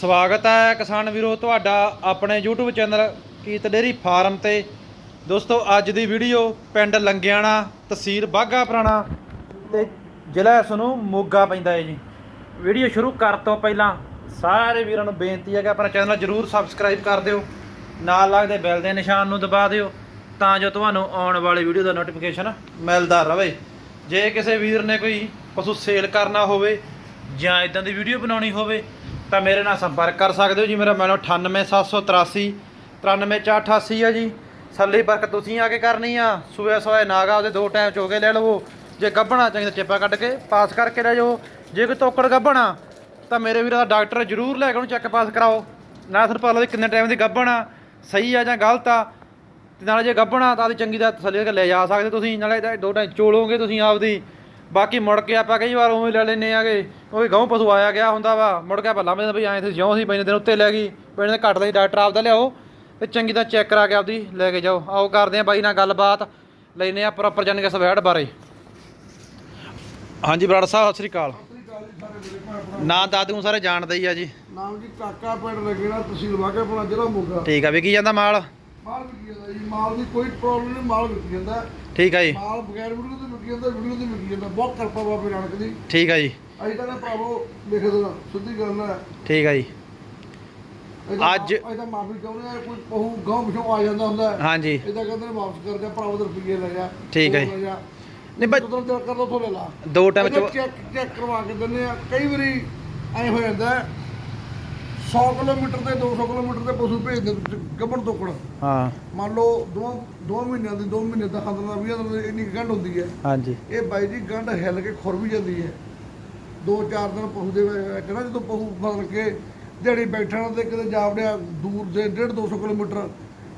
ਸਵਾਗਤ ਹੈ ਕਿਸਾਨ ਵੀਰੋ, ਤੁਹਾਡਾ ਆਪਣੇ YouTube ਚੈਨਲ ਕੀਤ ਡੇਰੀ ਫਾਰਮ ਤੇ। ਦੋਸਤੋ, ਅੱਜ ਦੀ ਵੀਡੀਓ ਪਿੰਡ ਲੰਗਿਆਣਾ, ਤਹਿਸੀਲ ਬਾਘਾ ਪੁਰਾਣਾ ਤੇ ਜ਼ਿਲ੍ਹਾ ਇਸ ਨੂੰ ਮੋਗਾ ਪੈਂਦਾ ਹੈ ਜੀ। ਵੀਡੀਓ ਸ਼ੁਰੂ ਕਰਨ ਤੋਂ ਪਹਿਲਾਂ ਸਾਰੇ ਵੀਰਾਂ ਨੂੰ ਬੇਨਤੀ ਹੈ ਕਿ ਆਪਣਾ ਚੈਨਲ ਜਰੂਰ ਸਬਸਕ੍ਰਾਈਬ ਕਰ ਦਿਓ, ਨਾਲ ਲੱਗਦੇ ਬੈਲ ਦੇ ਨਿਸ਼ਾਨ ਨੂੰ ਦਬਾ ਦਿਓ, ਤਾਂ ਜੋ ਤੁਹਾਨੂੰ ਆਉਣ ਵਾਲੀ ਵੀਡੀਓ ਦਾ ਨੋਟੀਫਿਕੇਸ਼ਨ ਮਿਲਦਾ ਰਹੇ ਜੇ ਕਿਸੇ ਵੀਰ ਨੇ ਕੋਈ ਪਸ਼ੂ ਸੇਲ ਕਰਨਾ ਹੋਵੇ ਜਾਂ ਇਦਾਂ ਦੀ ਵੀਡੀਓ ਬਣਾਉਣੀ ਹੋਵੇ ਤਾਂ ਮੇਰੇ ਨਾਲ ਸੰਪਰਕ ਕਰ ਸਕਦੇ ਹੋ ਜੀ। ਮੇਰਾ ਮੈਨੋ 98783 93488 ਹੈ ਜੀ। ਸੱਲੀ ਬਰਕ ਤੁਸੀਂ ਆ ਕੇ ਕਰਨੀ ਆ। ਸੂਏ ਸੋਏ ਨਾਗਾ ਉਹਦੇ ਦੋ ਟਾਈਮ ਚੋਗੇ ਲੈ ਲਵੋ। ਜੇ ਗੱਭਣਾ ਚਾਹੀਦਾ ਚਿੱਪਾ ਕੱਢ ਕੇ ਪਾਸ ਕਰਕੇ ਲੈ ਜਾਓ। ਜੇ ਕੋਈ ਤੋਕੜ ਗੱਭਣਾ, ਤਾਂ ਮੇਰੇ ਵੀਰ ਦਾ ਡਾਕਟਰ ਜ਼ਰੂਰ ਲੈ ਕੇ ਉਹਨੂੰ ਚੈੱਕ ਪਾਸ ਕਰਾਓ। ਨਾ ਸਿਰ ਪਤਾ ਲਓ ਵੀ ਕਿੰਨੇ ਟਾਈਮ ਦੀ ਗੱਭਣਾ, ਸਹੀ ਆ ਜਾਂ ਗਲਤ ਆ? ਤੇ ਨਾਲੇ ਜੇ ਗੱਭਣਾ, ਤਾਂ ਆਦੀ ਚੰਗੀ ਦਾ ਤਸੱਲੀ ਕਰਕੇ ਲੈ ਜਾ ਸਕਦੇ ਤੁਸੀਂ। ਨਾਲੇ ਇਹਦਾ ਦੋ ਟਾਈਮ ਚੋਲੋਗੇ ਤੁਸੀਂ ਆਪਦੀ। ਬਾਕੀ ਮੁੜ ਕੇ ਆਪਾਂ ਕਈ ਵਾਰ ਉਵੇਂ ਲੈ ਲੈਨੇ ਆਗੇ ਉਹ ਵੀ ਗਾਉਂ ਪਸ਼ੂ ਆਇਆ ਗਿਆ ਹੁੰਦਾ ਵਾ ਮੁੜ ਕੇ ਆਪਾਂ ਲਾਂਭੇ ਵੀ ਐਂ ਤੇ ਜਿਉਂ ਸੀ ਪੈਨੇ ਦਿਨ ਉੱਤੇ ਲੈ ਗਈ ਪੈਨੇ ਦੇ ਘੱਟ ਲਈ ਡਾਕਟਰ ਆਪਦਾ ਲਿਆਓ ਤੇ ਚੰਗੀ ਤਾਂ ਚੈੱਕ ਕਰਾ ਕੇ ਆਪਦੀ ਲੈ ਕੇ ਜਾਓ। ਆਓ ਕਰਦੇ ਆ ਬਾਈ ਨਾਲ ਗੱਲਬਾਤ ਲੈਨੇ ਆ ਪ੍ਰੋਪਰ ਜਾਣ ਕੇ ਸਵੈੜ ਬਾਰੇ। ਹਾਂਜੀ ਬਰਾੜ ਸਾਹਿਬ ਸਤਿ ਸ੍ਰੀ ਅਕਾਲ। ਨਾਂ ਦਾਦੂ ਸਾਰੇ ਜਾਣਦੇ ਹੀ ਆ ਜੀ। ਨਾਮ ਜੀ ਕਾਕਾ ਪਿੰਡ ਲੱਗੇਣਾ ਤਹਿਸੀਲ ਵਾਘਾਪੁਰਾ ਜ਼ਿਲ੍ਹਾ ਮੋਗਾ। ਠੀਕ ਆ ਵਿਕੀ ਜਾਂਦਾ ਮਾਲ। ਮਾਲ ਵਿਕੀ ਜਾਂਦਾ ਜੀ ਮਾਲ ਦੀ ਕੋਈ ਪ੍ਰੋਬਲਮ ਨਹੀਂ ਮਾਲ ਵਿਕੀ ਜਾਂਦਾ। ਠੀਕ ਆ ਜੀ। ਮਾਲ ਬਗੈਰ ਵੀਡੀਓ ਤੋਂ ਵਿਕੀ ਜਾਂਦਾ ਵੀਡੀਓ ਤੋਂ ਵਿਕੀ ਜਾਂਦਾ। ਬਹੁਤ ਕਿਰਪਾ ਬਾਬੇ ਨਾਨਕ ਦੀ। ਠੀਕ ਆ ਜੀ। ਅਸੀਂ ਤਾਂ ਨਾ ਭਰਾਵੋ ਲਿਖ ਦੇਣਾ ਸਿੱਧੀ ਗੱਲ ਹੈ ਠੀਕ ਆ ਜੀ। ਅੱਜ- ਤਾਂ ਮਾਫੀ ਚਾਹੁੰਦੇ ਆ ਕੋਈ ਪਹੂ ਗਾਂ ਪਿਛੋਂ ਆ ਜਾਂਦਾ ਹੁੰਦਾ। ਹਾਂਜੀ। ਏਦਾਂ ਕਹਿੰਦੇ ਨੇ ਵਾਪਸ ਕਰ ਜਾ ਭਰਾਵੋ ਦੇ ਰੁਪਈਏ ਲੈ ਜਾ ਠੀਕ ਹੈ ਜਾ। ਨਹੀਂ ਬਈ ਜਦੋਂ ਦਿਲ ਕਰਦਾ ਉਥੋਂ ਲੈ ਦੋ ਟਾਈਮ ਚੈੱਕ ਚੈੱਕ ਕਰਵਾ ਕੇ ਦਿੰਦੇ ਆ ਕਈ ਵਾਰੀ ਐ ਹੋ ਜਾਂਦਾ। 100 ਕਿਲੋਮੀਟਰ ਤੇ 200 ਕਿਲੋਮੀਟਰ ਤੇ ਪਸ਼ੂ ਭੇਜਦੇ ਗੱਬਣ ਤੋਕੜ। ਹਾਂ। ਮੰਨ ਲਓ ਦੋ ਦੋ ਮਹੀਨਿਆਂ ਦੀ ਦੋ ਮਹੀਨੇ ਦਾ 15 ਦਾ 20 ਦਿਨ ਦੀ ਇੰਨੀ ਕੁ ਗੰਢ ਹੁੰਦੀ ਹੈ। ਹਾਂਜੀ। ਇਹ ਬਾਈ ਜੀ ਗੰਢ ਹਿੱਲ ਕੇ ਖੁਰ ਵੀ ਜਾਂਦੀ ਹੈ। ਦੋ ਚਾਰ ਦਿਨ ਪਸ਼ੂ ਦੇ ਨਾ ਜਦੋਂ ਪਸ਼ੂ ਫਸਲ ਕੇ ਦਿਹਾੜੀ ਬੈਠਣਾ ਤੇ ਕਿਤੇ ਜਾਵੜਿਆ ਦੂਰ ਦੇ 1.5 200 ਕਿਲੋਮੀਟਰ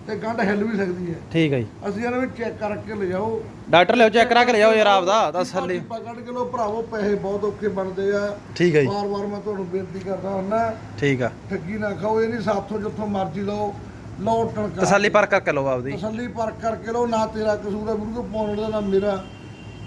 ਤੇ ਗੰਢ ਹਿੱਲ ਵੀ ਸਕਦੀ ਹੈ। ਠੀਕ ਆ ਜੀ। ਅਸੀਂ ਇਹਨਾਂ ਵਿੱਚ ਚੈੱਕ ਕਰਕੇ ਲਿਜਾਓ। ਡਾਕਟਰ ਲਿਓ ਚੈੱਕ ਕਰਾ ਕੇ ਲਿਆਓ ਯਾਰ ਆਪਦਾ ਤਸੱਲੀ ਪਾ ਕੱਢ ਕੇ ਲੋ ਭਰਾਵੋ ਪੈਸੇ ਬਹੁਤ ਔਖੇ ਬਣਦੇ ਆ। ਠੀਕ ਆ ਜੀ। ਵਾਰ-ਵਾਰ ਮੈਂ ਤੁਹਾਨੂੰ ਬੇਨਤੀ ਕਰਦਾ ਹੁੰਦਾ। ਠੀਕ ਆ। ਠੱਗੀ ਨਾ ਖਾਓ ਇਹ ਨਹੀਂ ਸਾਥੋਂ ਜਿੱਥੋਂ ਮਰਜ਼ੀ ਲਓ। ਲਓ ਟਣਕਾ। ਤਸੱਲੀ ਪਰ ਕਰਕੇ ਲਓ ਆਪਦੀ। ਤਸੱਲੀ ਪਰਖ ਕਰਕੇ ਲਓ ਨਾ ਤੇਰਾ ਕਸੂਰ ਹੈ ਵੀਡੀਓ ਪਾਉਣ ਦਾ ਨਾ ਮੇਰਾ।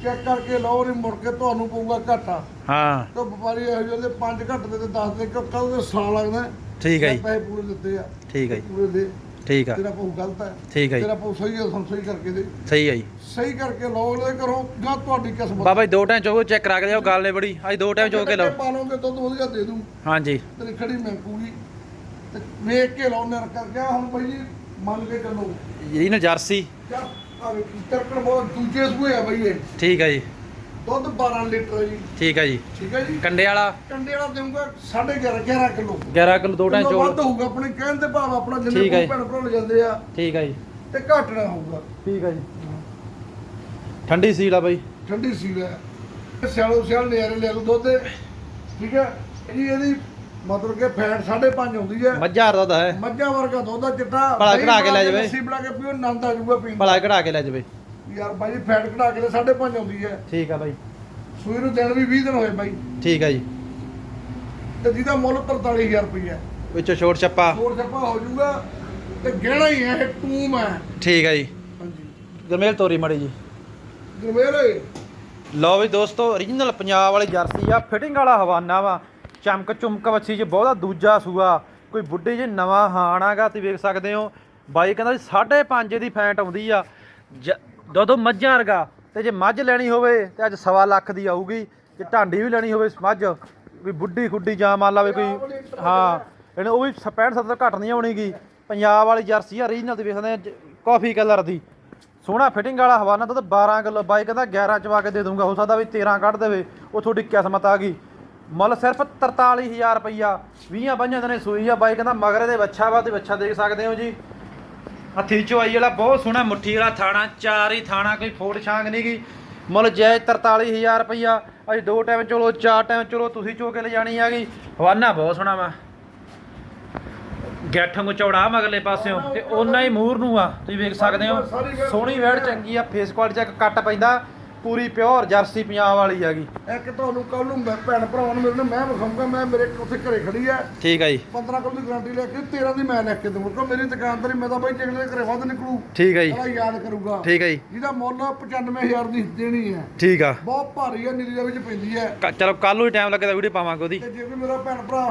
ਚੈੱਕ ਕਰਕੇ ਲਓ ਨਹੀਂ ਮੁੜ ਕੇ ਤੁਹਾਨੂੰ ਪਊਗਾ ਘਾਟਾ। ਹਾਂ। ਤੇ ਵਪਾਰੀ ਇਹੋ ਜਿਹੇ ਦੇ 5 ਘੱਟ ਦੇ ਤੇ 10 ਦੇ ਕੱਲ ਦੇ ਸਾਲ ਲੱਗਦਾ। ਹੈ। ਠੀਕ ਮੈਂ ਜੀ। ਪੈਸੇ ਪੂਰੇ ਦਿੱਤੇ ਆ। ਠੀਕ ਆ ਜੀ। ਪੂਰੇ ਦੇ। ਠੀਕ ਆ। ਤੇਰਾ ਪਊ ਗਲਤ ਹੈ। ਠੀਕ ਜੀ। ਤੇਰਾ ਪਊ ਸਹੀ ਹੈ ਤੁਹਾਨੂੰ ਸਹੀ ਕਰਕੇ ਦੇ। ਸਹੀ ਆ ਜੀ। ਸਹੀ ਕਰਕੇ ਲਓ ਉਹਦੇ ਕਰੋ ਜਾਂ ਤੁਹਾਡੀ ਕਿਸਮਤ। ਬਾਬਾ ਜੀ ਦੋ ਟਾਈਮ ਚੋਕੋ ਚੈੱਕ ਕਰਾ ਕੇ ਲਿਆਓ ਗੱਲ ਨੇ ਬੜੀ। ਅੱਜ ਦੋ ਟਾਈਮ ਚੋਕ ਕੇ ਲਓ। ਪਾ ਲਓਗੇ ਦੁੱਧ ਵਧੀਆ ਦੇ ਦੂੰ। ਹਾਂਜੀ। ਤੇਰੀ ਖੜੀ ਮਹਿਕੂਗੀ ਤੇ ਵੇਖ ਕੇ ਲਾਉ ਨਰ ਕਰ ਗਿਆ। ਹੁਣ ਬਾਈ ਜੀ ਮੰਨ ਕੇ ਚੱਲੋ। ਜਿਹੜੀ ਨਾ ਜਰਸੀ। ਚੱਲ ਆ ਵੇ ਤਰਕਣ ਬਹੁਤ ਦੂਜੇ ਸੂਏ ਆ ਬਾਈ ਇਹ। ਠੀਕ ਆ ਜੀ। ਦੁੱਧ 12 ਲੀਟਰ ਹੈ ਜੀ। ਠੀਕ ਆ ਜੀ। ਠੀਕ ਹੈ ਜੀ? ਕੰਡੇ ਵਾਲਾ? ਕੰਡੇ ਵਾਲਾ ਦੇਊਗਾ 11.5 11 ਕਿਲੋ। 11 ਕਿਲੋ ਦੋ ਟਾਈਮ ਕਿਲੋ ਵੱਧ ਚੋਲ ਹੋਊਗਾ ਆਪਣੇ ਕਹਿਣ ਦੇ ਭਾਵ ਆਪਣਾ ਜਿੰਨੇ ਹੈ ਜੀ। ਭੈਣ ਭਰਾ ਲੈ ਜਾਂਦੇ ਆ ਠੀਕ ਆ ਜੀ। ਤੇ ਘੱਟ ਨਾ ਹੋਊਗਾ। ਠੀਕ ਆ ਜੀ। ਠੰਡੀ ਸੀਲ ਆ ਬਾਈ। ਠੰਡੀ ਸੀਲ ਹੈ ਇਹ ਸਿਆਲੋ ਸਿਆਲ ਨਜ਼ਾਰੇ ਲੈ ਲਓ ਦੁੱਧ ਦੇ। ਠੀਕ ਹੈ ਜੀ ਇਹਦੀ ਮਤਲਬ ਕਿ ਫੈਟ 5.5 ਆਉਂਦੀ ਹੈ ਮੱਝਾਂ ਦਾ ਤਾਂ ਹੈ ਮੱਝਾਂ ਵਰਗਾ ਦੁੱਧ ਆ ਚਿੱਟਾ। ਭਲਾ ਕਢਾ ਕੇ ਲੈ ਜਾਵੇ। ਲੱਸੀ ਬਣਾ ਕੇ ਪੀਓ ਆਨੰਦ ਆ ਜਾਊਗਾ ਪੀਣ ਦਾ। ਭਲਾ ਕਢਾ ਕੇ ਲੈ ਜਾਵੇ ਯਾਰ ਬਾਈ ਜੀ ਫੈਟ ਕਢਾ ਕੇ ਤੇ 5.5 ਆਉਂਦੀ ਹੈ। ਠੀਕ ਆ ਬਾਈ। ਸੂਈ ਨੂੰ ਦਿਨ ਵੀ 20 ਦਿਨ ਹੋਏ ਬਾਈ। ਠੀਕ ਆ ਜੀ। ਤੇ ਜਿਹਦਾ ਮੁੱਲ 43000 ਰੁਪਈਆ ਵਿੱਚੋਂ ਛੋਟ ਛੱਪਾ। ਹੋਰ ਛੱਪਾ ਹੋ ਜਾਊਗਾ ਤੇ ਗਹਿਣਾ ਹੀ ਹੈ ਇਹ ਟੂਮ ਹੈ। ਠੀਕ ਆ ਜੀ। ਹਾਂਜੀ। ਗਰਮੇਲ ਤੋਰੀ ਮੜੀ ਜੀ। ਗੁਰਮੇਰੇ ਲਓ ਵੀ ਦੋਸਤੋ origignal ਪੰਜਾਬ ਵਾਲੀ ਜਰਸੀ ਆ ਫਿਟਿੰਗ ਵਾਲਾ ਹਵਾਨਾ ਵਾ। ਚਮਕ ਚੁਮਕ ਵੱਛੀ ਚ ਬਹੁਤਾ ਦੂਜਾ ਸੂਆ। ਕੋਈ ਬੁੱਢੇ ਜੇ ਨਵਾਂ ਹਾਣ ਆਗਾ ਵੇਖ ਸਕਦੇ ਹੋ। ਬਾਈ ਕਹਿੰਦਾ ਵੀ 5.5 ਦੀ ਫੈਂਟ ਆਉਂਦੀ ਆ। ਜ- ਦੁੱਧ ਮੱਝਾਂ ਵਰਗਾ ਤੇ ਜੇ ਮੱਝ ਲੈਣੀ ਹੋਵੇ ਤੇ ਅੱਜ ਸਵਾ ਲੱਖ ਦੀ ਆਊਗੀ ਜੇ ਢਾਂਡੀ ਵੀ ਲੈਣੀ ਹੋਵੇ ਮੱਝ ਵੀ ਬੁੱਢੀ ਖੁੱਡੀ ਜਾਂ ਮੰਨ ਲਾਵੇ ਕੋਈ ਹਾਂ ਇਹਨੇ ਉਹ ਵੀ 65 70 ਘੱਟ ਨਹੀਂ ਆਉਣੀਗੀ। ਪੰਜਾਬ ਵਾਲੀ ਜਰਸੀ ਆ origignal ਤੇ ਵੇਖ ਸਕਦੇ ਆ ਕਾਫੀ ਕਲਰ ਦੀ। ਸੋਹਣਾ ਫਿਟਿੰਗ ਵਾਲਾ ਹਵਾਨਾ ਦੁੱਧ 12 ਕਿਲੋ ਬਾਈ ਕਹਿੰਦਾ 11 ਚਵਾ ਕੇ ਦੇ ਦੂੰਗਾ ਹੋ ਸਕਦਾ ਵੀ 13 ਕੱਢ ਦੇਵੇ ਉਹ ਤੁਹਾਡੀ ਕਿਸਮਤ ਆ ਗਈ। ਮੁੱਲ ਸਿਰਫ 43000 ਰੁਪਈਆ 20 ਪੰਜਾਂ ਦਿਨੇ ਸੂਈ ਆ ਬਾਈ ਕਹਿੰਦਾ ਮਗਰੇ ਦੇ ਬੱਚਾ ਵਾ ਤੇ ਬੱਚਾ ਦੇਖ ਸਕਦੇ ਹੋ ਜੀ। ਹੱਥੀ ਚੋਈ ਵਾਲਾ ਬਹੁਤ ਸੋਹਣਾ ਮੁੱਠੀ ਵਾਲਾ ਥਾਣਾ, ਚਾਰ ਹੀ ਥਾਣਾ, ਕੋਈ ਫੋੜ ਛਾਂਗ ਨਹੀਂ ਗਈ। ਮੁੱਲ ਜਾਇਜ਼ 43000 ਰੁਪਈਆ। ਅੱਜ ਦੋ ਟਾਈਮ ਚਲੋ, ਚਾਰ ਟਾਈਮ ਚਲੋ, ਤੁਸੀਂ ਚੋ ਕੇ ਲਿਜਾਣੀ ਹੈਗੀ ਹਵਾਨਾ ਬਹੁਤ ਸੋਹਣਾ ਵਾ। ਗੱਠ ਨੂੰ ਚੌੜਾ ਮਗਲੇ ਪਾਸਿਓਂ, ਤੇ ਉਹਨਾਂ ਹੀ ਮੂਰ ਨੂੰ ਆ। ਤੁਸੀਂ ਵੇਖ ਸਕਦੇ ਹੋ, ਸੋਹਣੀ ਵੈੜ ਚੰਗੀ ਆ ਫੇਸ ਕੁਆਲਿਟੀ ਚੈੱਕ ਕੱਟ ਪੈਂਦਾ। ਪੂਰੀ ਪਿਓਰ ਜਰਸੀ ਪੰਜਾਬ ਵਾਲੀ ਹੈਗੀ। ਇੱਕ ਤੁਹਾਨੂੰ ਕੱਲ ਨੂੰ ਮੈਂ ਭੈਣ ਭਰਾਵਾਂ ਨੂੰ ਮੇਰੇ ਨਾਲ ਮੈਂ ਵਿਖਾਉਂਗਾ ਮੈਂ ਮੇਰੇ ਉੱਥੇ ਘਰੇ ਖੜੀ ਆ। ਠੀਕ ਆ ਜੀ। 15 ਕਿਲੋ ਦੀ ਗਾਰੰਟੀ ਲੈ ਕੇ 13 ਦੀ ਮੈਂ ਲੈ ਕੇ ਦਊਂਗਾ ਮੇਰੀ ਦੁਕਾਨਦਾਰੀ ਮੈਂ ਤਾਂ ਬਾਈ ਚੰਗੇ ਦੇ ਘਰੇ ਵੱਧ ਨਿਕਲੂ। ਠੀਕ ਆ ਜੀ। ਇਹਦਾ ਯਾਦ ਕਰੂਗਾ। ਠੀਕ ਆ ਜੀ। ਜਿਹਦਾ ਮੁੱਲ 95000 ਦੀ ਦੇਣੀ ਹੈ। ਠੀਕ ਆ। ਬਹੁਤ ਭਾਰੀ ਹੈ ਨੀਲੀ ਦੇ ਵਿੱਚ ਪੈਂਦੀ ਹੈ। ਚਲੋ ਕੱਲ ਨੂੰ ਹੀ ਟਾਈਮ ਲੱਗੇ ਤਾਂ ਵੀਡੀਓ ਪਾਵਾਂਗੇ ਉਹਦੀ। ਤੇ ਜੇ ਕੋਈ ਮੇਰਾ ਭੈਣ ਭਰਾ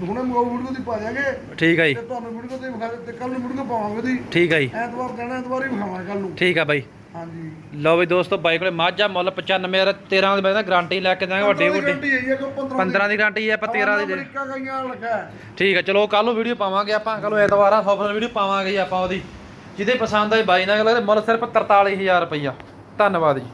ਹੁਣੇ ਮੋਬਾਈਲ ਵੀਡੀਓ ਦੀ ਪਾ ਜਾਗੇ ਠੀਕ ਆ ਜੀ। ਤੇ ਤੁਹਾਨੂੰ ਵੀਡੀਓ ਤੇ ਵਿਖਾ ਤੇ ਕੱਲ ਨੂੰ ਵੀਡੀਓ ਪਾਵਾਂਗੇ ਉਹਦੀ। ਠੀਕ ਆ ਜੀ। ਐਤਵਾਰ ਕਹਿਣਾ ਐਤਵਾਰ ਹੀ ਵਿਖਾਵਾਂਗੇ ਕੱਲ ਨੂੰ। ਠੀਕ ਆ ਬਾਈ। ਹਾਂਜੀ। ਲਓ ਵੀ ਦੋਸਤੋ ਬਾਈ ਕੋਲੇ ਮਾਝਾ ਮੁੱਲ 95 ਯਾਰ 13 ਦੀ ਮੈਂ ਗਾਰੰਟੀ ਲੈ ਕੇ ਦਾਂਗੇ ਵੱਡੀ ਵੱਡੀ। ਗਾਰੰਟੀ ਹੈ ਜੀ ਅੱਗੋਂ 15 15 ਦੀ ਗਾਰੰਟੀ ਹੈ ਆਪਾਂ 13 ਦੀ ਦੇ। ਅਮਰੀਕਾ ਗਈਆਂ ਲੱਗਾ ਹੈ। ਠੀਕ ਹੈ ਚਲੋ ਕੱਲ ਨੂੰ ਵੀਡੀਓ ਪਾਵਾਂਗੇ ਆਪਾਂ ਕੱਲ ਨੂੰ ਐਤਵਾਰ ਆ ਸੌਫਰ ਵੀਡੀਓ ਪਾਵਾਂਗੇ ਜੀ ਆਪਾਂ ਉਹਦੀ। ਜਿਹਦੇ ਪਸੰਦ ਆਏ ਬਾਈ ਨਾਲ ਅਗਲੇ ਮੁੱਲ ਸਿਰਫ 43000 ਰੁਪਈਆ। ਧੰਨਵਾਦ ਜੀ।